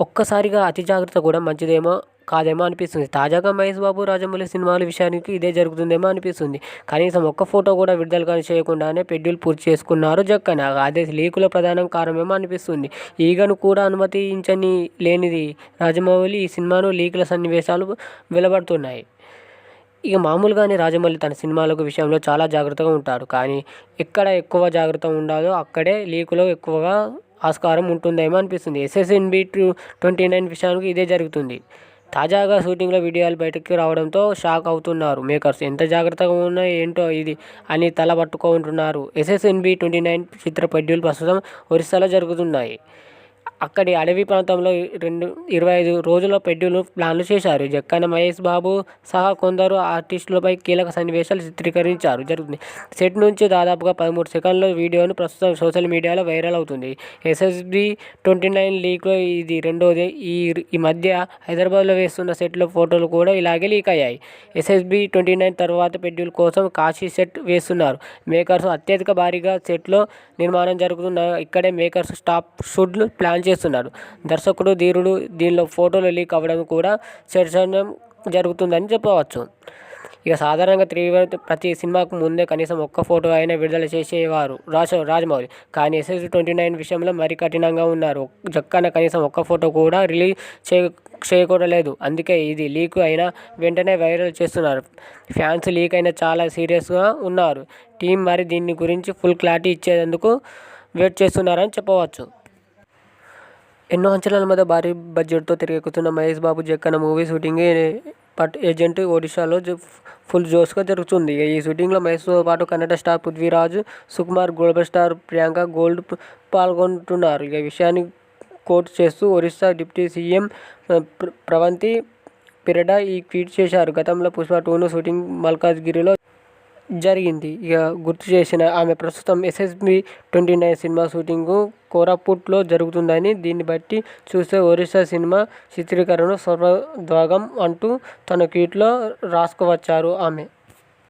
ఒక్కసారిగా అతి జాగ్రత్త కూడా మంచిదేమో కాదేమో అనిపిస్తుంది. తాజాగా మహేష్ బాబు రాజమౌళి సినిమాల విషయానికి ఇదే జరుగుతుందేమో అనిపిస్తుంది. కనీసం ఒక్క ఫోటో కూడా విడుదల కానీ చేయకుండానే షెడ్యూల్ పూర్తి చేసుకున్నారు జక్కన. అదే లీకుల ప్రధానం కారణమేమో అనిపిస్తుంది. ఈగను కూడా అనుమతించని లేనిది రాజమౌళి ఈ సినిమాను లీకుల సన్నివేశాలు వెలబడుతున్నాయి. ఇక మామూలుగానే రాజమౌళి తన సినిమాలకు విషయంలో చాలా జాగ్రత్తగా ఉంటాడు. కానీ ఎక్కడ ఎక్కువ జాగ్రత్త ఉండాలో అక్కడే లీకులో ఎక్కువగా ఆస్కారం ఉంటుందేమో అనిపిస్తుంది. ఎస్ఎస్ఎన్బి టూ ట్వంటీ నైన్ విషయానికి ఇదే జరుగుతుంది. తాజాగా షూటింగ్లో వీడియోలు బయటకు రావడంతో షాక్ అవుతున్నారు మేకర్స్. ఎంత జాగ్రత్తగా ఉన్నా ఏంటో ఇది అని తల పట్టుకుంటున్నారు. ఎస్ఎస్ఎన్బి ట్వంటీ నైన్ చిత్ర షెడ్యూల్ ప్రస్తుతం ఒరిస్సాలో జరుగుతున్నాయి. అక్కడి అడవి ప్రాంతంలో రెండు ఇరవై ఐదు రోజుల పెడ్యూలు ప్లాన్లు చేశారు. జక్కన్న మహేష్ బాబు సహా కొందరు ఆర్టిస్టులపై కీలక సన్నివేశాలు చిత్రీకరించారు. జరుగుతుంది. సెట్ నుంచి దాదాపుగా పదమూడు సెకండ్ల వీడియోను ప్రస్తుతం సోషల్ మీడియాలో వైరల్ అవుతుంది. ఎస్ఎస్బి ట్వంటీ నైన్ లీక్లో ఇది రెండోది. ఈ ఈ మధ్య హైదరాబాద్లో వేస్తున్న సెట్లో ఫోటోలు కూడా ఇలాగే లీక్ అయ్యాయి. ఎస్ఎస్బి ట్వంటీ నైన్ తర్వాత పెడ్యూల్ కోసం కాశీ సెట్ వేస్తున్నారు. మేకర్స్ అత్యధిక భారీగా సెట్లో నిర్మాణం జరుగుతున్న ఇక్కడే మేకర్స్ స్టాప్ షూట్లు ప్లాన్ చేస్తున్నారు. దర్శకుడు ధీరుడు దీనిలో ఫోటోలు లీక్ అవ్వడం కూడా చర్చనం జరుగుతుందని చెప్పవచ్చు. ఇక సాధారణంగా త్రివిక్రమ్ ప్రతి సినిమాకు ముందే కనీసం ఒక్క ఫోటో అయినా విడుదల చేసేవారు రాజ రాజమౌళి. కానీ ఎస్ఎస్ ట్వంటీ నైన్ విషయంలో మరీ కఠినంగా ఉన్నారు. జక్కన కనీసం ఒక్క ఫోటో కూడా రిలీజ్ చే చేయకూడలేదు. అందుకే ఇది లీక్ అయినా వెంటనే వైరల్ చేస్తున్నారు. ఫ్యాన్స్ లీక్ అయినా చాలా సీరియస్గా ఉన్నారు. టీం మరి దీని గురించి ఫుల్ క్లారిటీ ఇచ్చేందుకు వెయిట్ చేస్తున్నారని చెప్పవచ్చు. ఎన్నో అంచనాల మీద భారీ బడ్జెట్తో తెరకెక్కుతున్న మహేష్ బాబు జక్కన మూవీ షూటింగ్ పట్ ఏజెంట్ ఒడిశాలో ఫుల్ జోష్గా జరుగుతుంది. ఈ షూటింగ్లో మహేష్తో పాటు Kannada star Prithviraj Sukumar global star Priyanka gold పాల్గొంటున్నారు. ఈ విషయాన్ని కోట్ చేస్తూ ఒరిస్సా డిప్యూటీ సీఎం ప్రవంతి పిరడ ఈ ట్వీట్ చేశారు. గతంలో పుష్ప టూను షూటింగ్ మల్కాజ్గిరిలో జరిగింది. ఇక గుర్తు చేసిన ఆమె ప్రస్తుతం SSB twenty nine cinema shooting కోరాపుట్లో జరుగుతుందని దీన్ని బట్టి చూస్తే ఒరిస్సా సినిమా చిత్రీకరణ స్వర్గద్వాగం అంటూ తన ట్వీట్లో రాసుకువచ్చారు ఆమె.